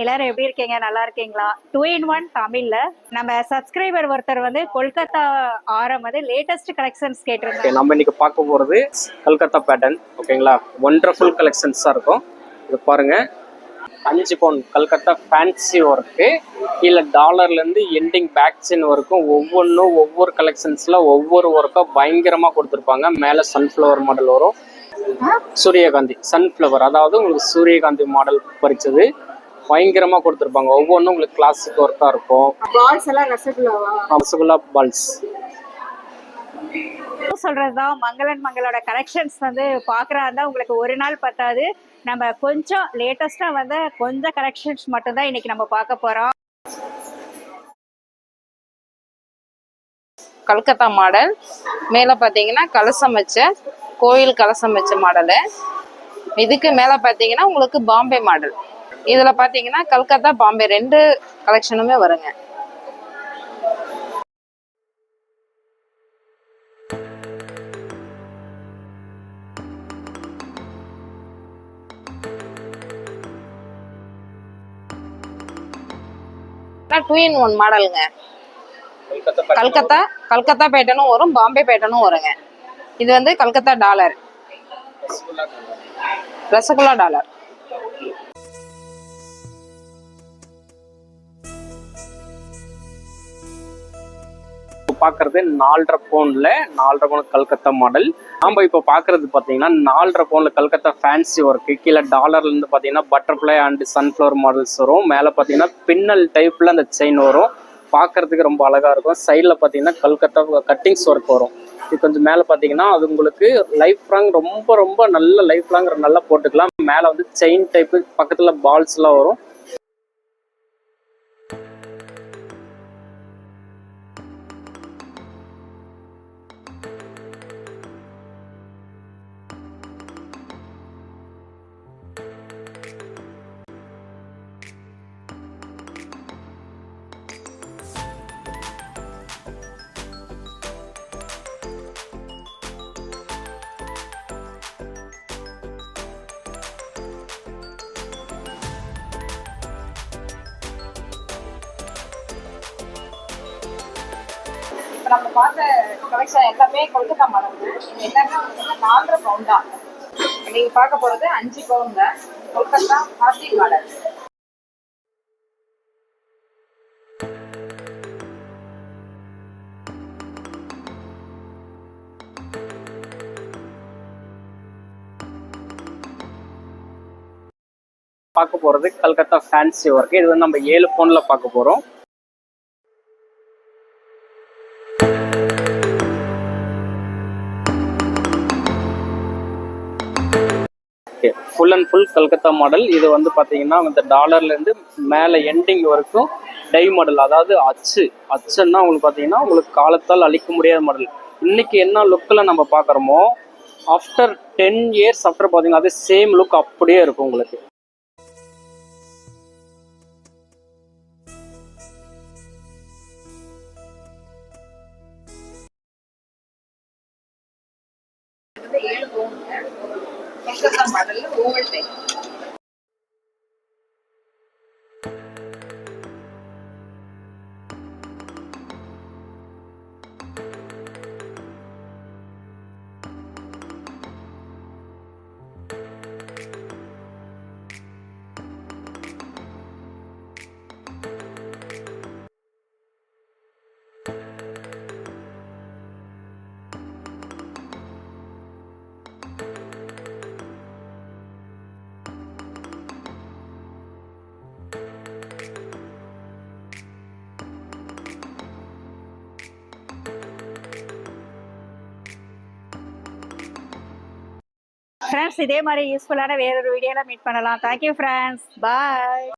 எல்லாரும் எப்படி இருக்கீங்க? நல்லா இருக்கீங்களா? டூ இன் ஒன் தமிழ்ல. நம்ம சப்ஸ்கிரைபர் ஒருத்தர் வந்து கொல்கத்தா ஆரம் வந்து லேட்டஸ்ட் கலெக்ஷன்ஸ் கேட்டிருந்தாங்க நம்ம இன்னைக்கு பார்க்க போகிறது கல்கத்தா பேட்டர்ன் ஓகேங்களா? ஒண்டர்ஃபுல் கலெக்ஷன்ஸாக இருக்கும். இது பாருங்க. அஞ்சு பவுன் கல்கத்தா ஃபேன்சி ஒர்க்கு கீழே டாலர்லேருந்து எண்டிங் பேக் செயின் வரைக்கும் ஒவ்வொன்றும் ஒவ்வொரு கலெக்ஷன்ஸில் ஒவ்வொரு ஒர்க்காக பயங்கரமாக கொடுத்துருப்பாங்க. மேலே சன்ஃப்ளவர் மாடல் வரும். சூரியகாந்தி சன்ஃப்ளவர் அதாவது உங்களுக்கு சூரியகாந்தி மாடல் பறிச்சது. பயங்கரமாக கொடுத்துருப்பாங்க. ஒவ்வொன்றும் உங்களுக்கு கிளாசிக் ஒர்க்காக இருக்கும். பால்ஸ் எல்லாம் ரசகுல்லாவா ரசகுல்லா பால்ஸ் சொல்றதுதான் மங்களன் மங்களோட கலெக்ஷன்ஸ் வந்து பாக்குறா இருந்தா உங்களுக்கு ஒரு நாள் பத்தாது. நம்ம கொஞ்சம் லேட்டஸ்டா வந்து கொஞ்சம் கலெக்ஷன்ஸ் மட்டும்தான் இன்னைக்கு நம்ம பார்க்க போறோம். கல்கத்தா மாடல் மேலே பார்த்தீங்கன்னா கலசம் வச்ச கோயில் கலசம் வச்ச மாடலு. இதுக்கு மேலே பார்த்தீங்கன்னா உங்களுக்கு பாம்பே மாடல். இதில் பார்த்தீங்கன்னா கல்கத்தா பாம்பே ரெண்டு கலெக்ஷனுமே வருங்க. டூ இன் ஒன் மாடலுங்க. கல்கத்தா கல்கத்தா பேட்டனும் வரும் பாம்பே பேட்டனும் வருங்க. இது வந்து கல்கத்தா டாலர். ரசகுல்லா டாலர். பார்க்கறது நாலரை பவுன்ல நாலரை பவுன் கல்கத்தா மாடல். நாம இப்போ பார்க்கறது பார்த்தீங்கன்னா நாலரை பவுன்ல கல்கத்தா ஃபேன்சி ஒர்க்கு கீழே டாலர்ல இருந்து பார்த்தீங்கன்னா பட்டர்ஃப்ளை அண்ட் சன்ஃப்ளவர் மாடல்ஸ் வரும். மேலே பார்த்தீங்கன்னா பின்னல் டைப்ல அந்த செயின் வரும். பார்க்கறதுக்கு ரொம்ப அழகா இருக்கும். சைடில் பார்த்தீங்கன்னா கல்கத்தா கட்டிங்ஸ் ஒர்க் வரும். இது கொஞ்சம் மேலே பார்த்தீங்கன்னா அது உங்களுக்கு லைஃப் லாங் ரொம்ப ரொம்ப நல்ல லைஃப் லாங் நல்லா போட்டுக்கலாம் மேலே வந்து செயின் டைப்பு பக்கத்தில் பால்ஸ்லாம் வரும். இப்போ நம்ம பார்த்த கலெக்ஷன் எல்லாமே கொல்கத்தா மாடல் இது எல்லாமே வந்து நாலரை பவுண்டா நீங்க பார்க்க போறது அஞ்சு பவுண்டா கொல்கத்தா ஹார்டி மாடல். பார்க்க போகிறது கல்கத்தா ஃபேன்சி ஒர்க் இது வந்து நம்ம ஏழு பவுனில் பார்க்க போகிறோம் full and full Calcutta model இது வந்து பார்த்தீங்கன்னா இந்த டாலர்லேருந்து மேலே எண்டிங் வரைக்கும் டை மாடல் அதாவது அச்சு. அச்சுன்னா உங்களுக்கு பார்த்தீங்கன்னா உங்களுக்கு காலத்தால் அழிக்க முடியாத மாடல் இன்னைக்கு என்ன லுக்கில் நம்ம பார்க்குறோமோ ஆஃப்டர் டென் இயர்ஸ் ஆஃப்டர் பார்த்தீங்கன்னா அது சேம் லுக் அப்படியே இருக்கும் உங்களுக்கு. ஏழு pound estas aguardan la orden. Friends இதே மாதிரி யூஸ்ஃபுல்லான வேற ஒரு மீட் பண்ணலாம். Thank you friends bye